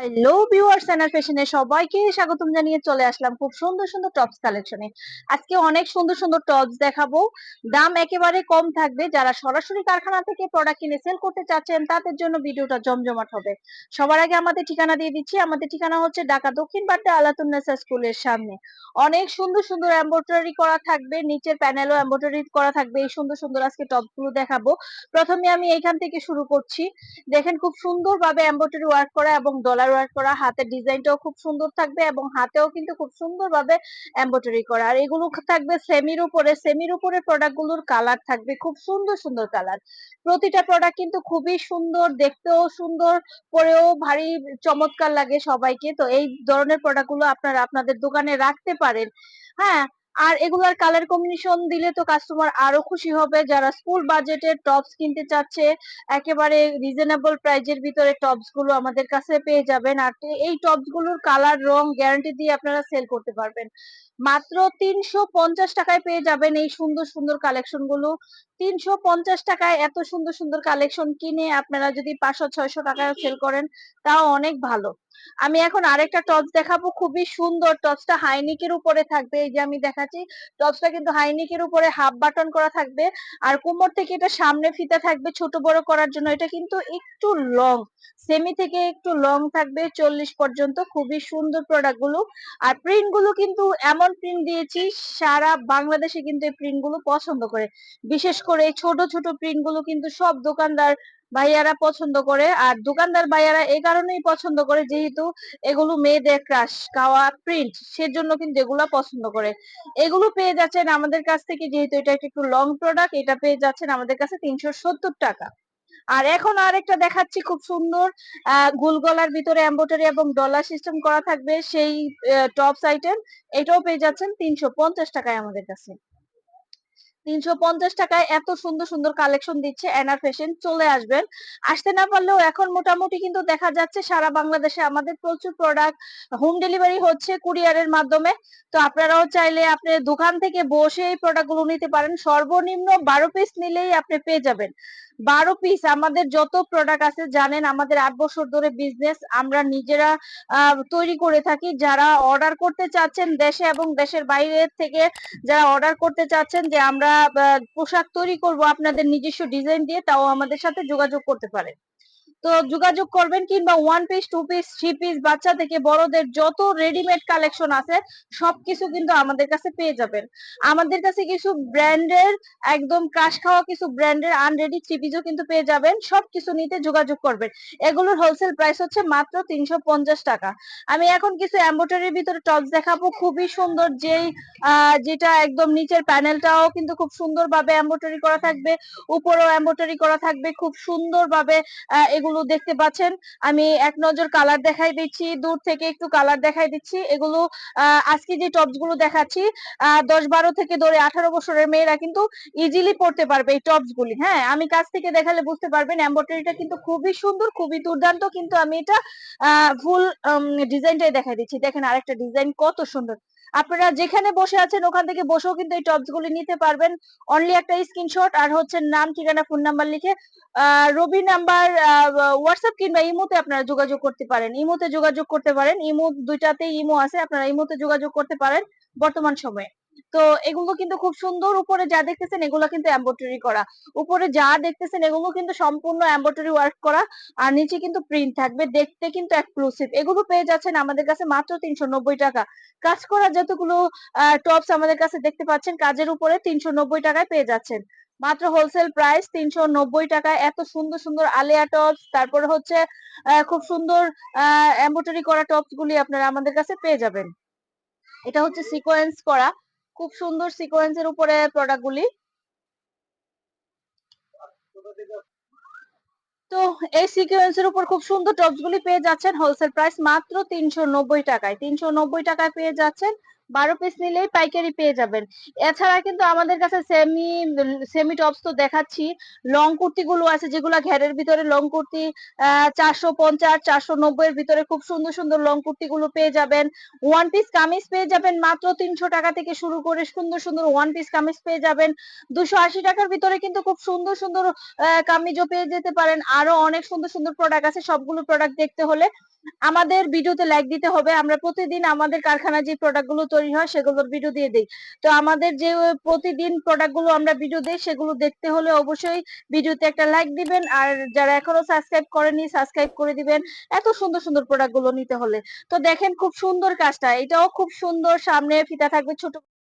Hello viewers এনার ফ্যাশনে সবাইকে স্বাগতম জানিয়ে চলে আসলাম খুব সুন্দর সুন্দর টপস কালেকশনে আজকে অনেক সুন্দর সুন্দর টপস দেখাবো। দাম একেবারে কম থাকবে। যারা সরাসরি কারখানা থেকে প্রোডাক্ট কিনে সেল করতে চাচ্ছেন, তাদের জন্য ভিডিওটা জমজমাট হবে। সবার আগে আমাদের ঠিকানা দিয়ে দিচ্ছি। আমাদের ঠিকানা হচ্ছে ঢাকা দক্ষিণ বাড্ডা আলাতুন্নেসা স্কুলের সামনে। অনেক সুন্দর সুন্দর এমব্রয়ডারি করা থাকবে। নিচের প্যানেলও এমব্রয়ডারি করা থাকবে। এই সুন্দর সুন্দর আজকে টপসগুলো দেখাবো। প্রথমে আমি এইখান থেকে শুরু করছি। দেখেন খুব সুন্দর ভাবে এমব্রয়ডারি ওয়ার্ক করা এবং ডলার ওয়ার্ক করা, হাতের ডিজাইনটাও খুব সুন্দর থাকবে এবং হাতেও কিন্তু খুব সুন্দর ভাবে এমব্রয়ডারি করা। আর এগুলো থাকবে সেমির উপরে সেমির উপরে প্রোডাক্টগুলোর কালার থাকবে, খুব সুন্দর সুন্দর কালার প্রতিটা প্রোডাক্ট কিন্তু খুবই সুন্দর, দেখতেও সুন্দর, পরেও ভারী, চমৎকার লাগে সবাইকে। তো এই ধরনের প্রোডাক্টগুলো আপনারা আপনাদের দোকানে রাখতে পারেন। হ্যাঁ আর এগুলার কালার কম্বিনেশন দিলে তো কাস্টমার আরও খুশি হবে। যারা স্কুল বাজেটের টপস কিনতে চাচ্ছে, একেবারে রিজনেবল প্রাইজের ভিতরে টপসগুলো আমাদের কাছে পেয়ে যাবেন। আর এই টপসগুলোর কালার রং গ্যারান্টি দিয়ে আপনারা সেল করতে পারবেন। মাত্র তিনশো পঞ্চাশ টাকায় পেয়ে যাবেন এই সুন্দর সুন্দর কালেকশনগুলো। তিনশো পঞ্চাশ টাকায় এত সুন্দর সুন্দর কালেকশন কিনে আপনারা যদি পাঁচশো, ছয়শো টাকায় সেল করেন, তাও অনেক ভালো। আমি এখন আরেকটা টপস দেখাবো, খুবই সুন্দর টপসটা হাইনিকের উপরে থাকবে, এই যে আমি দেখাচ্ছি টপসটা কিন্তু হাইনিকের উপরে হাফ বাটন করা থাকবে, আর কোমর থেকে এটা সামনে ফিতা থাকবে ছোট বড় করার জন্য, এটা কিন্তু একটু লং সেমি থেকে একটু লং থাকবে, চল্লিশ পর্যন্ত, খুবই সুন্দর প্রোডাক্টগুলো, আর প্রিন্টগুলো কিন্তু এমন প্রিন্ট দিয়েছি, সারা বাংলাদেশে কিন্তু এই প্রিন্টগুলো পছন্দ করে, বিশেষ করে এই ছোট ছোট প্রিন্টগুলো কিন্তু সব দোকানদার ভাইয়ারা পছন্দ করে, আর দোকানদার ভাইয়ারা এই কারণেই পছন্দ করে যেহেতু এগুলো মেয়েদের ক্রাশ কাওয়া প্রিন্ট সেজন্য কিন্তু এগুলো পছন্দ করে। এগুলো পেয়ে যাচ্ছেন আমাদের কাছ থেকে যেহেতু এটা একটু লং প্রোডাক্ট এটা পেয়ে যাচ্ছেন আমাদের কাছে তিনশো সত্তর টাকা। আর এখন আরেকটা দেখাচ্ছি খুব সুন্দর, আহ গোল গলার ভিতরে এম্বোটারি এবং ডলার সিস্টেম করা থাকবে, সেই টপস আইটেম এটাও পেয়ে যাচ্ছেন তিনশো পঞ্চাশ টাকায় আমাদের কাছে। তিনশো পঞ্চাশ টাকায় এত সুন্দর সুন্দর কালেকশন দিচ্ছে এনার ফ্যাশন চলে আসবেন। আসতে না পারলেও এখন মোটামুটি কিন্তু দেখা যাচ্ছে সারা বাংলাদেশে আমাদের প্রচুর প্রোডাক্ট হোম ডেলিভারি হচ্ছে কুরিয়ারের মাধ্যমে। তো আপনারাও চাইলে আপনি দোকান থেকে বসে এই প্রোডাক্টগুলো নিতে পারেন। সর্বনিম্ন বারো পিস নিলেই আপনি পেয়ে যাবেন। বারো পিস আমাদের যত প্রোডাক্ট আছে, জানেন আমাদের আট বছর ধরে বিজনেস আমরা নিজেরা তৈরি করে থাকি। যারা অর্ডার করতে চাচ্ছেন দেশে এবং দেশের বাইরে থেকে যারা অর্ডার করতে চাচ্ছেন যে আমরা পোশাক তৈরি করব, আপনাদের নিজস্ব ডিজাইন দিয়ে তাও আমাদের সাথে যোগাযোগ করতে পারেন। তো যোগাযোগ করবেন কিংবা one piece two piece three piece বাচ্চা থেকে বড়দের যত রেডিমেড কালেকশন আছে, সবকিছু কিন্তু আমাদের কাছে পেয়ে যাবেন। আমাদের কাছে কিছু ব্র্যান্ডের একদম কাশ খাওয়া কিছু ব্র্যান্ডের আনরেডি থ্রি পিসও কিন্তু পেয়ে যাবেন। সবকিছু নিতে যোগাযোগ করবেন। এগুলোর হোলসেল প্রাইস হচ্ছে মাত্র তিনশো পঞ্চাশ টাকা। আমি এখন কিছু এম্বোটারির ভিতরে টপস দেখাবো। খুবই সুন্দর যেই যেটা একদম নিচের প্যানেলটাও কিন্তু খুব সুন্দর ভাবে এম্বোটারি করা থাকবে। উপরেও এম্বোটারি করা থাকবে। খুব সুন্দর ভাবে এগুলো দেখতে পাচ্ছেন। আমি এক নজর কালার দেখাই দিচ্ছি, দূর থেকে একটু কালার দেখাই দিচ্ছি। এগুলো আজকে যে টপসগুলো দেখাচ্ছি দশ বারো থেকে ধরে আঠারো বছরের মেয়েরা কিন্তু ইজিলি পড়তে পারবে এই টপস গুলি। হ্যাঁ আমি কাছ থেকে দেখালে বুঝতে পারবেন এম্বোটারিটা কিন্তু খুবই সুন্দর, খুবই দুর্দান্ত কিন্তু আমি এটা ফুল ডিজাইনটাই দেখাই দিচ্ছি। দেখেন আরেকটা ডিজাইন কত সুন্দর। আপনারা যেখানে বসে আছেন ওখান থেকে বসেও কিন্তু এই টপস গুলি নিতে পারবেন। অনলি একটা স্ক্রিনশট আর হচ্ছে নাম, ঠিকানা ফোন নাম্বার লিখে রবি নাম্বার হোয়াটসঅ্যাপ কিংবা ইমোতে আপনারা যোগাযোগ করতে পারেন। ইমোতে যোগাযোগ করতে পারেন। ইমো দুইটাতেই ইমো আছে, আপনারা ইমোতে যোগাযোগ করতে পারেন বর্তমান সময়ে। তো এগুলো কিন্তু খুব সুন্দর উপরে যা দেখতেছেন এগুলো কিন্তু এম্বোটারি করা। উপরে যা দেখতেছেন এগুলো কিন্তু সম্পূর্ণ এম্বোটারি ওয়ার্ক করা। আর নিচে কিন্তু প্রিন্ট থাকবে, দেখতে কিন্তু এক্সক্লুসিভ এগুলো পেয়ে যাচ্ছেন আমাদের কাছে মাত্র তিনশো নব্বই টাকা। কাজ করা যতগুলো টপস আমাদের কাছে দেখতে পাচ্ছেন, কাজের উপরে তিনশো নব্বই টাকায় পেয়ে যাচ্ছেন। মাত্র হোলসেল প্রাইস তিনশো নব্বই টাকায়। এত সুন্দর সুন্দর আলিয়া টপস তারপরে হচ্ছে খুব সুন্দর এম্বোটারি করা টপস গুলি আপনারা আমাদের কাছে পেয়ে যাবেন। এটা হচ্ছে সিকোয়েন্স করা। খুব সুন্দর সিকোয়েন্সের উপরে প্রোডাক্ট গুলি। তো এই সিকোয়েন্সের উপর খুব সুন্দর টপস গুলি পেয়ে যাচ্ছেন হোলসেল প্রাইস মাত্র তিনশো নব্বই টাকায়। তিনশো নব্বই টাকায় পেয়ে যাচ্ছেন বারো পিস নিলেই পাইকারি পেয়ে যাবেন। এছাড়া কিন্তু আমাদের কাছে সেমি সেমি টপস তো দেখাচ্ছি। লং কুর্তি গুলো আছে যেগুলো ঘেরের ভিতরে লং কুর্তি চারশো পঞ্চাশ, চারশো নব্বই এর ভিতরে খুব সুন্দর সুন্দর লং কুর্তি গুলো পেয়ে যাবেন। ওয়ান পিস কামিজ পেয়ে যাবেন মাত্র তিনশো টাকা থেকে শুরু করে সুন্দর সুন্দর ওয়ান পিস কামিজ পেয়ে যাবেন। দুশো আশি টাকার ভিতরে কিন্তু খুব সুন্দর সুন্দর কামিজও পেয়ে যেতে পারেন। আরও অনেক সুন্দর সুন্দর প্রোডাক্ট আছে। সবগুলো প্রোডাক্ট দেখতে হলে আমাদের ভিডিওতে লাইক দিতে হবে। আমরা প্রতিদিন আমাদের কারখানায় যে প্রোডাক্টগুলো তৈরি হয়, সেগুলোর ভিডিও দিয়ে দিই। তো আমাদের যে প্রতিদিন প্রোডাক্টগুলো আমরা ভিডিও দিই, সেগুলো দেখতে হলে অবশ্যই ভিডিওতে একটা লাইক দিবেন। আর যারা এখনও সাবস্ক্রাইব করেনি সাবস্ক্রাইব করে দিবেন। এত সুন্দর সুন্দর প্রোডাক্টগুলো নিতে হলে। তো দেখেন খুব সুন্দর কাজটা। এটাও খুব সুন্দর। সামনে ফিতা থাকবে ছোট